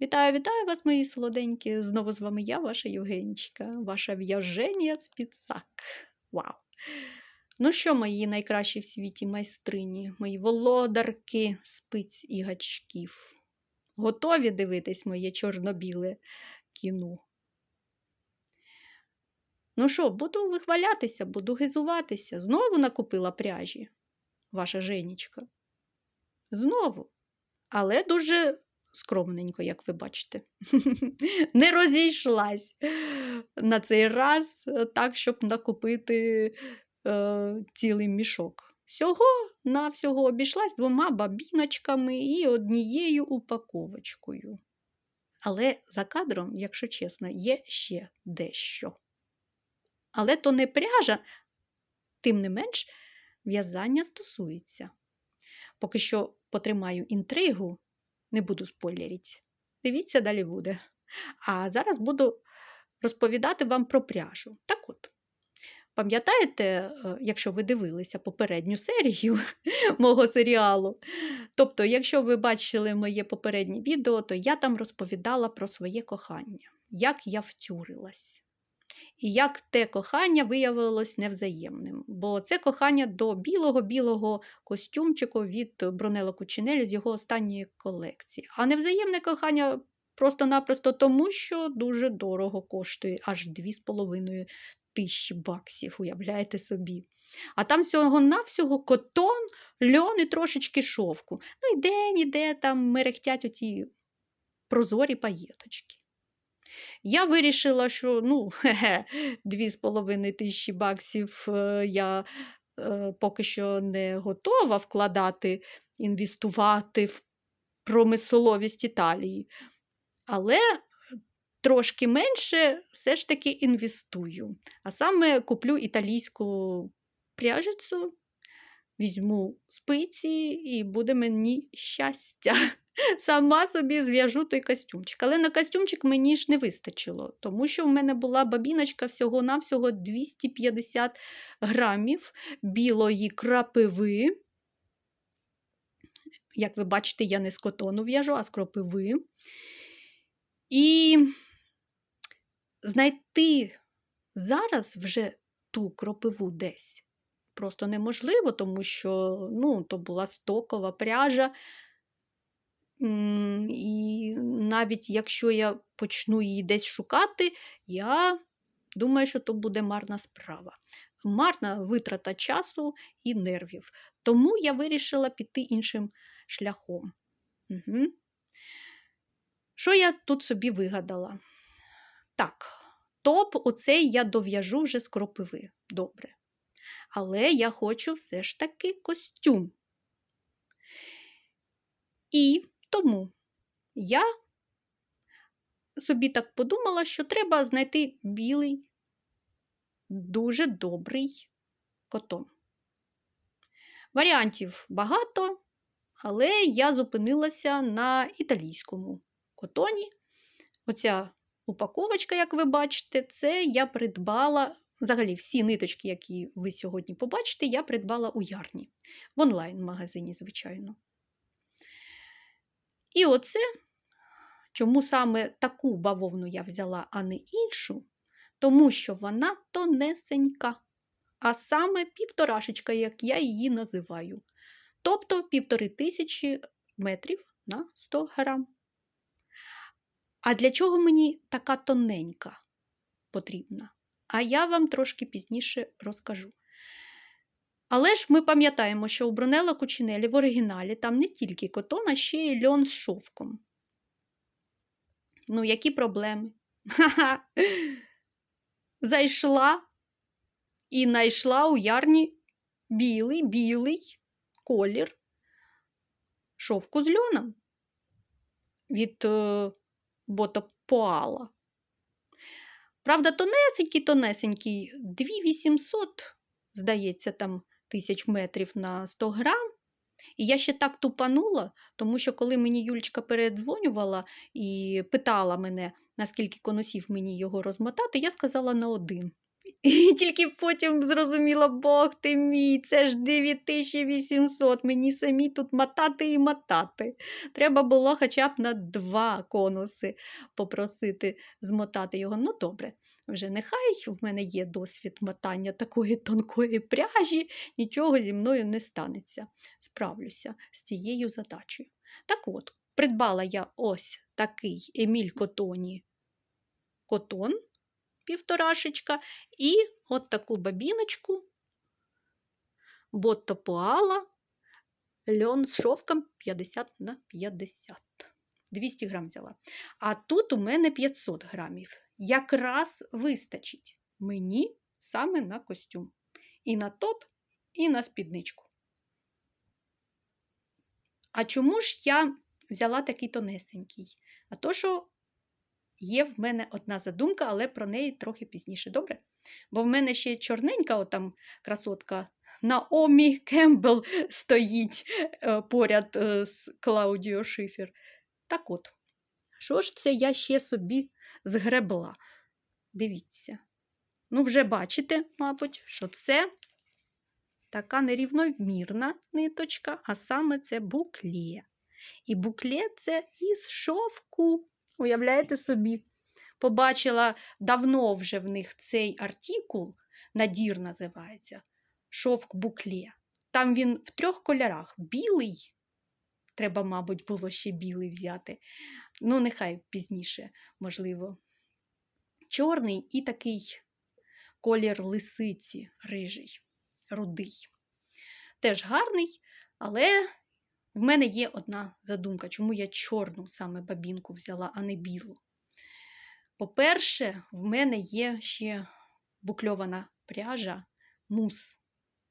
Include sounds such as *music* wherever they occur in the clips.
Вітаю, вітаю вас, мої солоденькі! Знову з вами я, ваша Євгенічка, ваша в'яження спідсак. Вау! Ну що, мої найкращі в світі майстрині, мої володарки спиць і гачків. Готові дивитись моє чорно-біле кіно? Ну що, буду вихвалятися, буду гизуватися. Знову накупила пряжі, ваша Женічка. Знову. Але дуже скромненько, як ви бачите. *laughs* Не розійшлась на цей раз так, щоб накупити е, цілий мішок. Всього на всього обійшлась двома бабіночками і однією упаковочкою. Але за кадром, якщо чесно, є ще дещо. Але то не пряжа, тим не менш, в'язання стосується. Поки що потримаю інтригу, не буду спойлерити. Дивіться, далі буде. А зараз буду розповідати вам про пряжу. Так от, пам'ятаєте, е, якщо ви дивилися попередню серію *laughs* мого серіалу, тобто, якщо ви бачили моє попереднє відео, то я там розповідала про своє кохання, як я втюрилась. І як те кохання виявилось невзаємним. Бо це кохання до білого-білого костюмчику від Брунело Кучинелі з його останньої колекції. А невзаємне кохання просто-напросто тому, що дуже дорого коштує аж 2,5 тисячі баксів, уявляєте собі. А там всього-навсього котон, льон і трошечки шовку. Ну і де-ніде там мерехтять оті прозорі паєточки. Я вирішила, що ну, *laughs* хе-хе, 2,5 тисячі баксів е, я е, поки що не готова вкладати, інвестувати в промисловість Італії. Але трошки менше все ж таки інвестую. А саме куплю італійську пряжицю, візьму спиці і буде мені щастя. Сама собі зв'яжу той костюмчик. Але на костюмчик мені ж не вистачило, тому що в мене була бабіночка всього-навсього 250 грамів білої крапиви. Як ви бачите, я не з котону в'яжу, а з кропиви. І знайти зараз вже ту кропиву десь просто неможливо, тому що ну, то була стокова пряжа. І навіть якщо я почну її десь шукати, я думаю, що то буде марна справа. Марна витрата часу і нервів. Тому я вирішила піти іншим шляхом. Угу. Що я тут собі вигадала? Так, топ оцей я дов'яжу вже з кропиви. Добре. Але я хочу все ж таки костюм. І тому я собі так подумала, що треба знайти білий, дуже добрий котон. Варіантів багато, але я зупинилася на італійському котоні. Оця упаковочка, як ви бачите, це я придбала. Взагалі, всі ниточки, які ви сьогодні побачите, я придбала у ярні в онлайн-магазині, звичайно. І оце, чому саме таку бавовну я взяла, а не іншу, тому що вона тонесенька, а саме півторашечка, як я її називаю. Тобто півтори тисячі метрів на 100 грам. А для чого мені така тоненька потрібна? А я вам трошки пізніше розкажу. Але ж ми пам'ятаємо, що у Брунелла Кучинелі в оригіналі там не тільки котон, а ще й льон з шовком. Ну, які проблеми? Ха-ха! Зайшла і знайшла у ярні білий білий колір шовку з льоном від е, ботопоала. Правда, тонесенький, тонесенький, 2800, здається, там тисяч метрів на 100 грам. І я ще так тупанула, тому що коли мені Юлечка передзвонювала і питала мене, наскільки конусів мені його розмотати, я сказала на один. І *laughs* тільки потім зрозуміла, Бог ти мій, це ж 9800, мені самі тут мотати і мотати. Треба було хоча б на два конуси попросити змотати його. Ну, добре, вже нехай в мене є досвід мотання такої тонкої пряжі, нічого зі мною не станеться. Справлюся з цією задачею. Так от, придбала я ось такий Еміль Котоні котон півторашечка, і от таку бабіночку Ботто Пуала льон з шовком 50 на 50. 200 грам взяла. А тут у мене 500 грамів. Якраз вистачить мені саме на костюм. І на топ, і на спідничку. А чому ж я взяла такий тонесенький? А то, що є в мене одна задумка, але про неї трохи пізніше. Добре? Бо в мене ще чорненька отам красотка Наомі Кембл стоїть е, поряд е, з Клаудіо Шифер. Так от, що ж це я ще собі згребла? Дивіться. Ну, вже бачите, мабуть, що це така нерівномірна ниточка, а саме це буклє. І буклє це із шовку. Уявляєте собі? Побачила давно вже в них цей артикул, надір називається, шовк буклє. Там він в трьох кольорах. Білий, треба, мабуть, було ще білий взяти. Ну, нехай пізніше, можливо. Чорний і такий колір лисиці, рижий, рудий. Теж гарний, але в мене є одна задумка, чому я чорну саме бабінку взяла, а не білу. По-перше, в мене є ще букльована пряжа мус.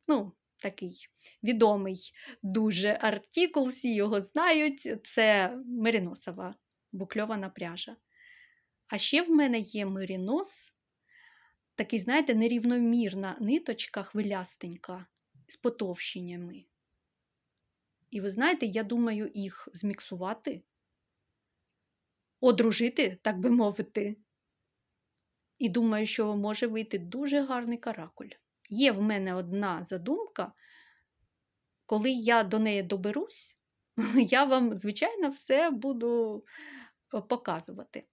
Ну, такий відомий дуже артикул, всі його знають. Це мериносова букльована пряжа. А ще в мене є меринос, такий, знаєте, нерівномірна ниточка хвилястенька з потовщеннями. І ви знаєте, я думаю їх зміксувати, одружити, так би мовити. І думаю, що може вийти дуже гарний каракуль. Є в мене одна задумка, коли я до неї доберусь, *laughs* я вам, звичайно, все буду е, показувати.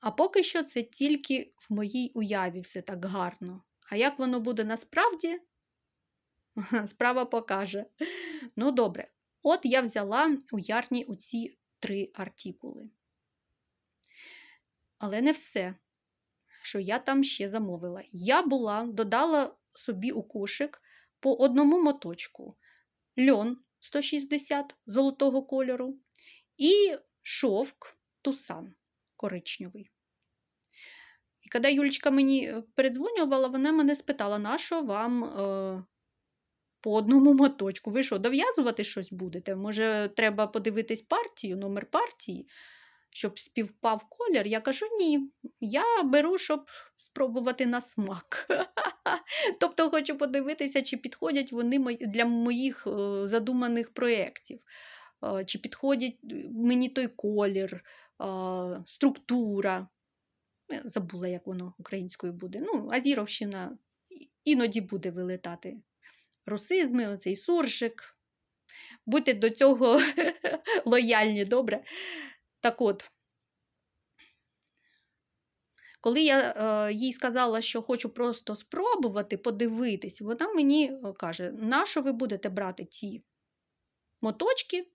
А поки що це тільки в моїй уяві все так гарно. А як воно буде насправді, *laughs* справа покаже. Ну, добре, От я взяла у ярні оці три артикули. Але не все, що я там ще замовила. Я була, додала собі у кошик по одному моточку льон 160 золотого кольору і шовк тусан коричневий. І коли Юлечка мені е, передзвонювала, вона мене спитала, на що вам е, по одному моточку. Ви що, дов'язувати щось будете? Може, треба подивитись партію, номер партії, щоб співпав колір? Я кажу, ні. Я беру, щоб спробувати на смак. *laughs* Тобто хочу подивитися, чи підходять вони для моїх е, задуманих проєктів. Е, чи підходять е, мені той колір, структура. Забула, як воно українською буде. Ну, Азіровщина іноді буде вилетати русизми, оцей суржик. Будьте до цього *laughs* лояльні, добре? Так от, коли я е, їй сказала, що хочу просто спробувати подивитись, вона мені е, каже, нащо ви будете брати ті моточки,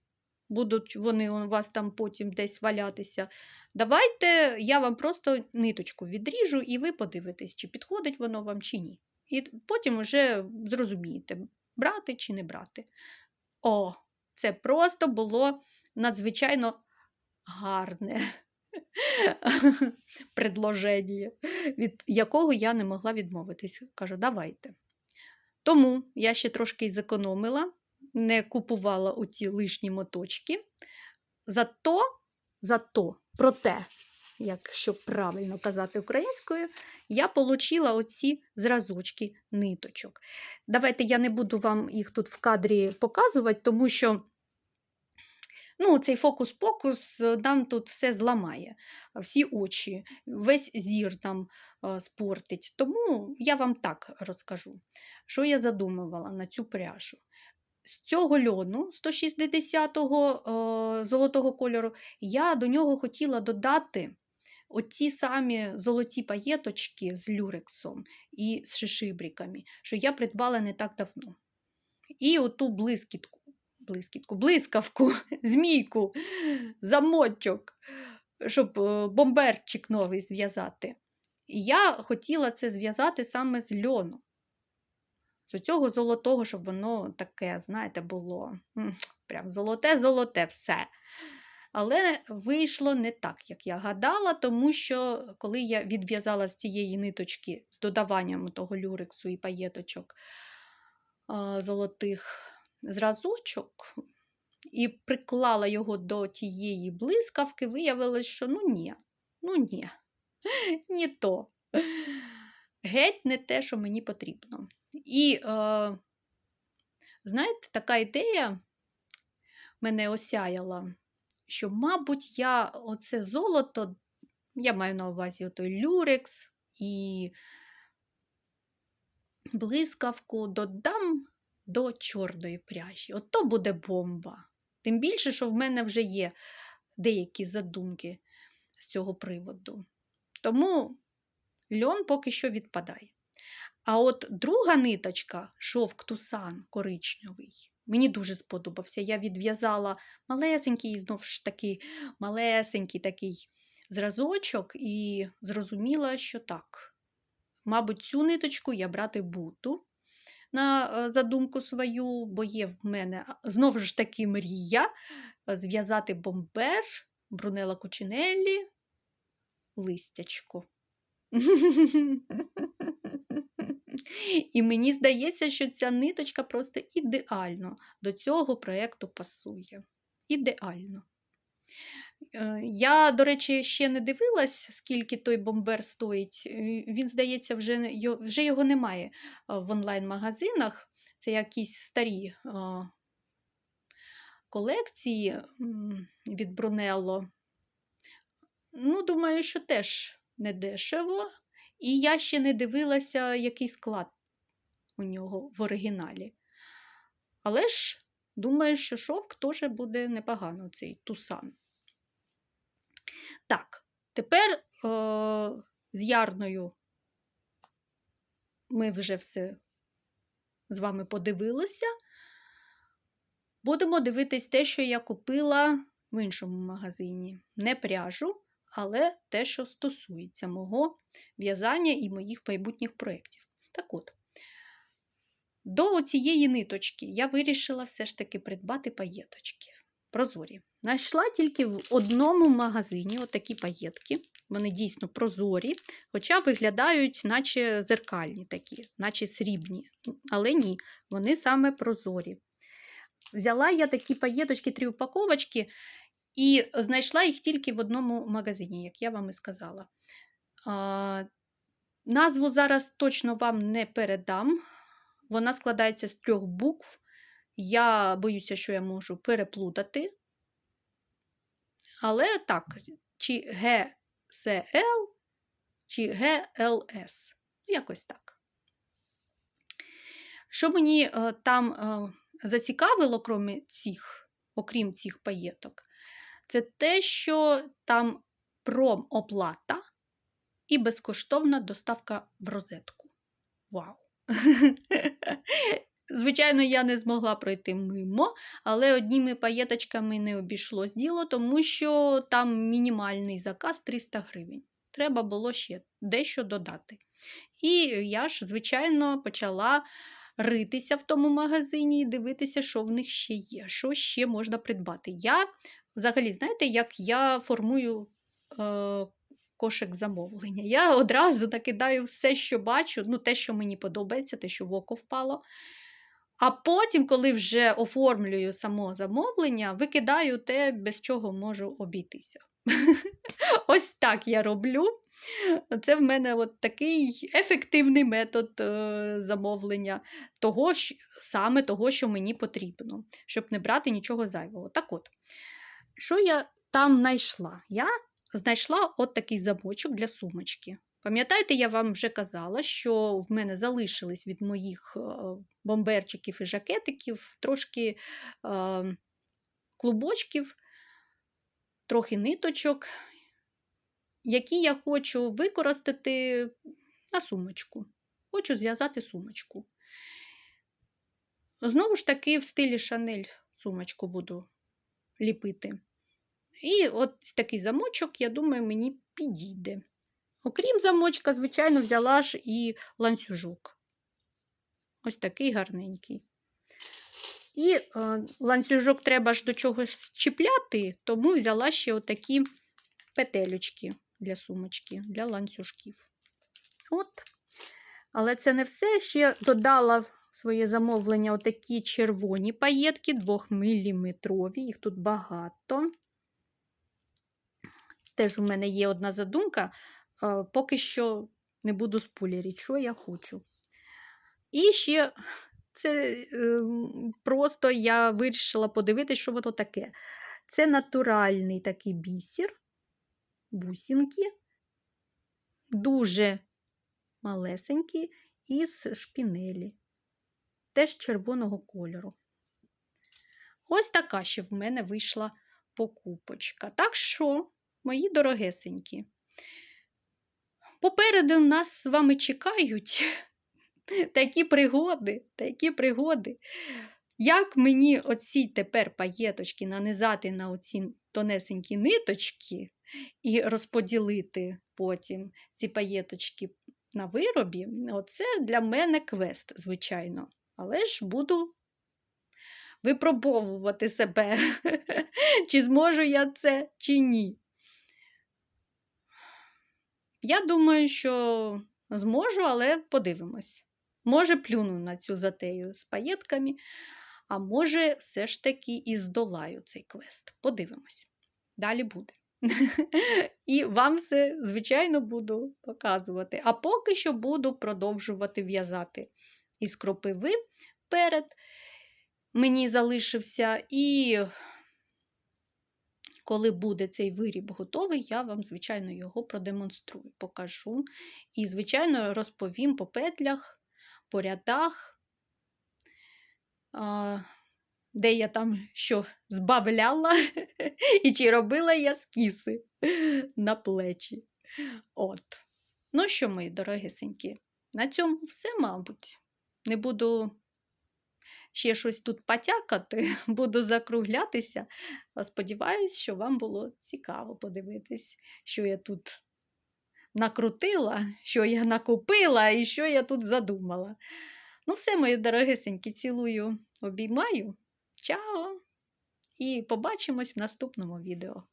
будуть вони у вас там потім десь валятися. Давайте я вам просто ниточку відріжу, і ви подивитесь, чи підходить воно вам, чи ні. І потім вже зрозумієте, брати чи не брати. О, це просто було надзвичайно гарне *laughs* предложення, від якого я не могла відмовитись. Кажу, давайте. Тому я ще трошки зекономила, не купувала оці лишні моточки. Зато, зато, проте, якщо правильно казати українською, я отримала оці зразочки ниточок. Давайте я не буду вам їх тут в кадрі показувати, тому що Ну, цей фокус-покус е, нам тут все зламає, всі очі, весь зір там е, спортить. Тому я вам так розкажу, що я задумувала на цю пряжу. З цього льону 160-го е, золотого кольору я до нього хотіла додати оці самі золоті паєточки з люрексом і з шишибриками, що я придбала не так давно. І оту блискітку, блискітку, блискавку, *laughs* змійку, замочок, щоб е, бомберчик новий зв'язати. І я хотіла це зв'язати саме з льону. З цього золотого, щоб воно таке, знаєте, було прям золоте-золоте все. Але вийшло не так, як я гадала, тому що коли я відв'язала з цієї ниточки з додаванням того люрексу і паєточок золотих зразочок і приклала його до тієї блискавки, виявилось, що ну ні, ну ні, *laughs* ні то. Геть не те, що мені потрібно. І, е, знаєте, така ідея мене осяяла, що, мабуть, я оце золото, я маю на увазі той люрекс і блискавку додам до чорної пряжі. От то буде бомба. Тим більше, що в мене вже є деякі задумки з цього приводу. Тому льон поки що відпадає. А от друга ниточка, шовк тусан коричневий, мені дуже сподобався. Я відв'язала малесенький, знову ж таки, малесенький такий зразочок і зрозуміла, що так. Мабуть, цю ниточку я брати буду на е, задумку свою, бо є в мене знову ж таки мрія е, зв'язати бомбер, Брунела Кучинеллі, листячко. *laughs* І мені здається, що ця ниточка просто ідеально до цього проєкту пасує. Ідеально. Е, я, до речі, ще не дивилась, скільки той бомбер стоїть. Е, він, здається, вже вже його немає в онлайн-магазинах. Це якісь старі колекції від Брунелло. Ну, думаю, що теж не дешево. І я ще не дивилася, який склад у нього в оригіналі. Але ж, думаю, що шовк теж буде непогано, цей тусан. Так, тепер е з ярною ми вже все з вами подивилися. Будемо дивитись те, що я купила в іншому магазині. Не пряжу, але те, що стосується мого в'язання і моїх майбутніх проєктів. Так от, до цієї ниточки я вирішила все ж таки придбати паєточки. Прозорі. Знайшла тільки в одному магазині отакі паєтки. Вони дійсно прозорі, хоча виглядають, наче зеркальні такі, наче срібні. Але ні, вони саме прозорі. Взяла я такі паєточки, три упаковочки, і знайшла їх тільки в одному магазині, як я вам і сказала. А, Назву зараз точно вам не передам. Вона складається з трьох букв. Я боюся, що я можу переплутати. Але так, чи ГСЛ, чи ГЛС. Якось так. Що мені е, там е, зацікавило, крім цих, окрім цих паєток, це те, що там промоплата і безкоштовна доставка в розетку. Вау! *laughs* Звичайно, я не змогла пройти мимо, але одніми паєточками не обійшлось діло, тому що там мінімальний заказ 300 гривень. Треба було ще дещо додати. І я ж, звичайно, почала ритися в тому магазині і дивитися, що в них ще є, що ще можна придбати. Я Взагалі, знаєте, як я формую е, кошик замовлення? Я одразу накидаю все, що бачу, ну, те, що мені подобається, те, що в око впало. А потім, коли вже оформлюю само замовлення, викидаю те, без чого можу обійтися. *laughs* Ось так я роблю. Це в мене от такий ефективний метод е, замовлення того, саме того, що мені потрібно, щоб не брати нічого зайвого. Так от, Що я там знайшла? Я знайшла от такий замочок для сумочки. Пам'ятаєте, я вам вже казала, що в мене залишились від моїх е, бомберчиків і жакетиків трошки е, клубочків, трохи ниточок, які я хочу використати на сумочку. Хочу зв'язати сумочку. Знову ж таки, в стилі Шанель сумочку буду ліпити. І от такий замочок, я думаю, мені підійде. Окрім замочка, звичайно, взяла ж і ланцюжок. Ось такий гарненький. І е, ланцюжок треба ж до чогось чіпляти, тому взяла ще отакі петелючки для сумочки, для ланцюжків. От. Але це не все. Ще додала в своє замовлення отакі червоні паєтки 2-мм. Їх тут багато. Теж у мене є одна задумка, поки що не буду спойлерити, що я хочу. І ще це е, просто я вирішила подивитися, що воно таке. Це натуральний такий бісер, бусинки, дуже малесенькі, із шпінелі, теж червоного кольору. Ось така ще в мене вийшла покупочка. Так що, мої дорогесенькі, попереду нас з вами чекають *laughs* такі пригоди, такі пригоди. Як мені оці тепер паєточки нанизати на оці тонесенькі ниточки і розподілити потім ці паєточки на виробі, оце для мене квест, звичайно. Але ж буду випробовувати себе, *laughs* чи зможу я це, чи ні. Я думаю, що зможу, але подивимось. Може, плюну на цю затею з паєтками, а може, все ж таки і здолаю цей квест. Подивимось. Далі буде. *laughs* І вам все, звичайно, буду показувати. А поки що буду продовжувати в'язати із кропиви перед мені залишився. І коли буде цей виріб готовий, я вам, звичайно, його продемонструю, покажу. І, звичайно, розповім по петлях, по рядах, де я там що збавляла, *laughs* і чи робила я скіси на плечі. От. Ну що, мої дорогесенькі, на цьому все, мабуть. Не буду ще щось тут потякати, *laughs* буду закруглятися. Сподіваюсь, що вам було цікаво подивитись, що я тут накрутила, що я накупила і що я тут задумала. Ну, все, мої дорогесенькі, цілую, обіймаю. Чао! І побачимось в наступному відео.